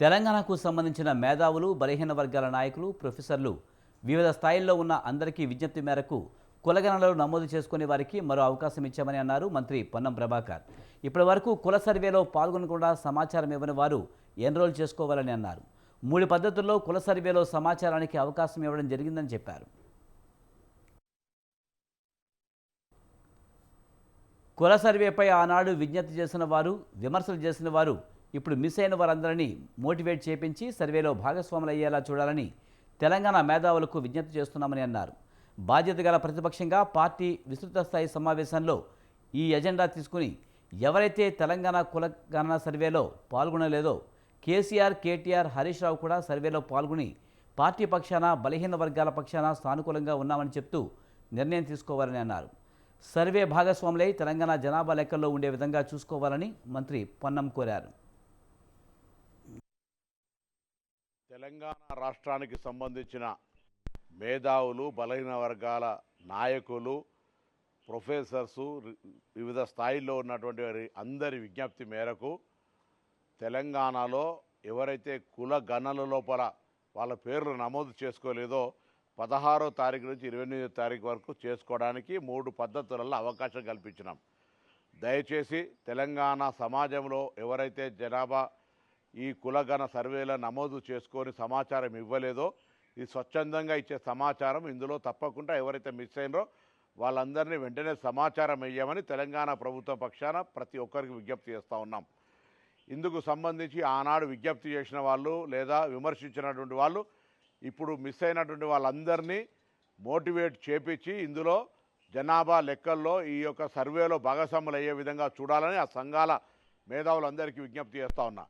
తెలంగాణకు సంబంధించిన మేధావులు బలహీన వర్గాల నాయకులు ప్రొఫెసర్లు వివిధ స్థాయిల్లో ఉన్న అందరికీ విజ్ఞప్తి మేరకు కులగణనలు నమోదు చేసుకునే వారికి మరో అవకాశం ఇచ్చామని అన్నారు మంత్రి పొన్నం ప్రభాకర్. ఇప్పటి వరకు కుల సర్వేలో పాల్గొనకుండా సమాచారం ఇవ్వని వారు ఎన్రోల్ చేసుకోవాలని అన్నారు. మూడు పద్ధతుల్లో కుల సర్వేలో సమాచారానికి అవకాశం ఇవ్వడం జరిగిందని చెప్పారు. కుల సర్వేపై ఆనాడు విజ్ఞప్తి చేసిన వారు విమర్శలు చేసిన వారు ఇప్పుడు మిస్ అయిన వారందరినీ మోటివేట్ చేపించి సర్వేలో భాగస్వాములు అయ్యేలా చూడాలని తెలంగాణ మేధావులకు విజ్ఞప్తి చేస్తున్నామని అన్నారు. బాధ్యత గల ప్రతిపక్షంగా పార్టీ విస్తృత స్థాయి సమావేశంలో ఈ ఎజెండా తీసుకుని ఎవరైతే తెలంగాణ కులగణన సర్వేలో పాల్గొనలేదో కేసీఆర్ కేటీఆర్ హరీష్ రావు కూడా సర్వేలో పాల్గొని పార్టీ పక్షాన బలహీన వర్గాల పక్షాన సానుకూలంగా ఉన్నామని చెప్తూ నిర్ణయం తీసుకోవాలని అన్నారు. సర్వే భాగస్వాములై తెలంగాణ జనాభా లెక్కల్లో ఉండే విధంగా చూసుకోవాలని మంత్రి పొన్నం కోరారు. తెలంగాణ రాష్ట్రానికి సంబంధించిన మేధావులు బలహీన వర్గాల నాయకులు ప్రొఫెసర్సు వివిధ స్థాయిల్లో ఉన్నటువంటి వారి అందరి విజ్ఞప్తి మేరకు తెలంగాణలో ఎవరైతే కుల గణన లోపల వాళ్ళ పేర్లు నమోదు చేసుకోలేదో పదహారో తారీఖు నుంచి ఇరవై ఎనిమిదో తారీఖు వరకు చేసుకోవడానికి మూడు పద్ధతులలో అవకాశం కల్పించినాం. దయచేసి తెలంగాణ సమాజంలో ఎవరైతే జనాభా ఈ కులగణ సర్వేల నమోదు చేసుకొని సమాచారం ఇవ్వలేదో ఇది స్వచ్ఛందంగా ఇచ్చే సమాచారం ఇందులో తప్పకుండా ఎవరైతే మిస్ అయినరో వాళ్ళందరినీ వెంటనే సమాచారం ఇవ్వమని తెలంగాణ ప్రభుత్వ పక్షాన ప్రతి ఒక్కరికి విజ్ఞప్తి చేస్తూ ఉన్నాం. ఇందుకు సంబంధించి ఆనాడు విజ్ఞప్తి చేసిన వాళ్ళు లేదా విమర్శించినటువంటి వాళ్ళు ఇప్పుడు మిస్ అయినటువంటి వాళ్ళందరినీ మోటివేట్ చేపించి ఇందులో జనాభా లెక్కల్లో ఈ యొక్క సర్వేలో భాగస్వాములు అయ్యే విధంగా చూడాలని ఆ సంఘాల మేధావులందరికీ విజ్ఞప్తి చేస్తూ ఉన్నా.